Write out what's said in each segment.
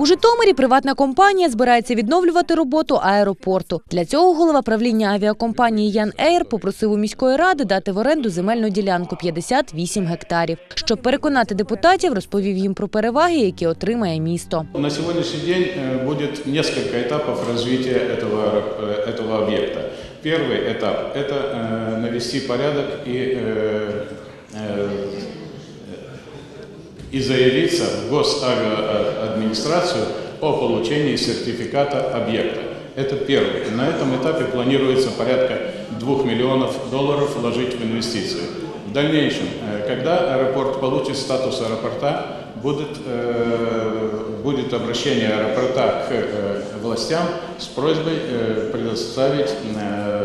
У Житомирі приватна компанія збирається відновлювати роботу аеропорту. Для цього голова правління авіакомпанії Ян Ейр попросив у міської ради дати в оренду земельну ділянку 58 гектарів. Щоб переконати депутатів, розповів їм про переваги, які отримає місто. На сегодняшний день э, будет несколько этапов развития этого, аэро- э, этого объекта. Первый этап – это э, навести порядок и, э, э, и заявиться в госавиаадминистрацию о получении сертификата объекта. Это первый. На этом этапе планируется порядка 2 миллионов долларов вложить в инвестиции. В дальнейшем, э, когда аэропорт получит статус аэропорта, будет, э, будет обращение аэропорта к э, властям с просьбой предоставить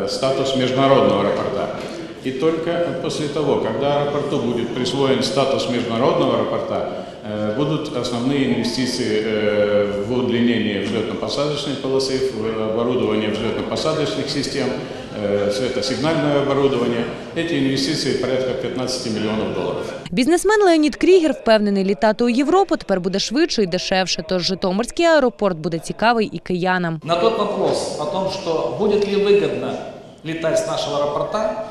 статус международного аэропорта. И только после того, когда аэропорту будет присвоен статус международного аэропорта, э, будут основные инвестиции э, в удлинение взлетно-посадочной полосы, в оборудование взлетно-посадочных систем, э, светосигнальное оборудование. Эти инвестиции порядка 15 миллионов долларов. Бізнесмен Леонід Крігер впевнений, літати у Європу тепер буде швидше і дешевше, тож Житомирський аеропорт буде цікавий і киянам. На тот вопрос о том, что будет ли выгодно летать с нашего аэропорта,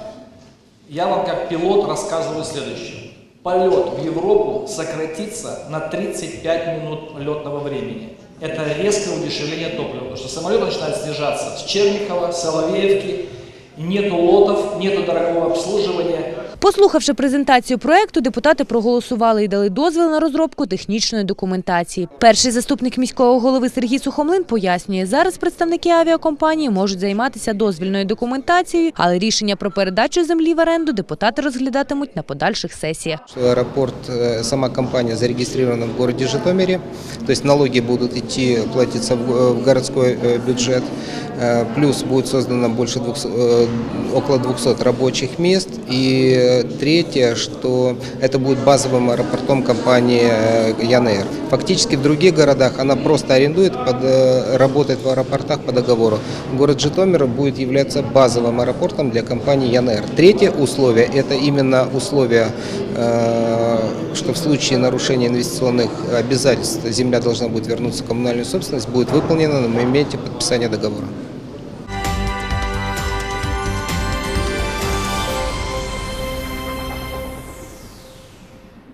я вам как пилот рассказываю следующее. Полет в Европу сократится на 35 минут летного времени. Это резкое удешевление топлива, потому что самолет начинает снижаться с Черникова, Соловеевки, нету лотов, нету дорогого обслуживания. Послухавши презентацію проекту, депутати проголосували і дали дозвіл на розробку технічної документації. Перший заступник міського голови Сергій Сухомлин пояснює, зараз представники авіакомпанії можуть займатися дозвільною документацією, але рішення про передачу землі в оренду депутати розглядатимуть на подальших сесіях. что Аэропорт, э, сама компания зарегистрирована в городе Житомире, то есть налоги будут идти, платиться в э, в городской э, бюджет, Э, плюс будет создано больше 200, э, около 200 рабочих мест. И третье, что это будет базовым аэропортом компании э, Янэйр. Фактически в других городах она просто арендует, под, э, работает в аэропортах по договору. Город Житомир будет являться базовым аэропортом для компании Янэйр. Третье условие – это именно условие, э, что в случае нарушения инвестиционных обязательств земля должна будет вернуться в коммунальную собственность, будет выполнено на моменте подписания договора.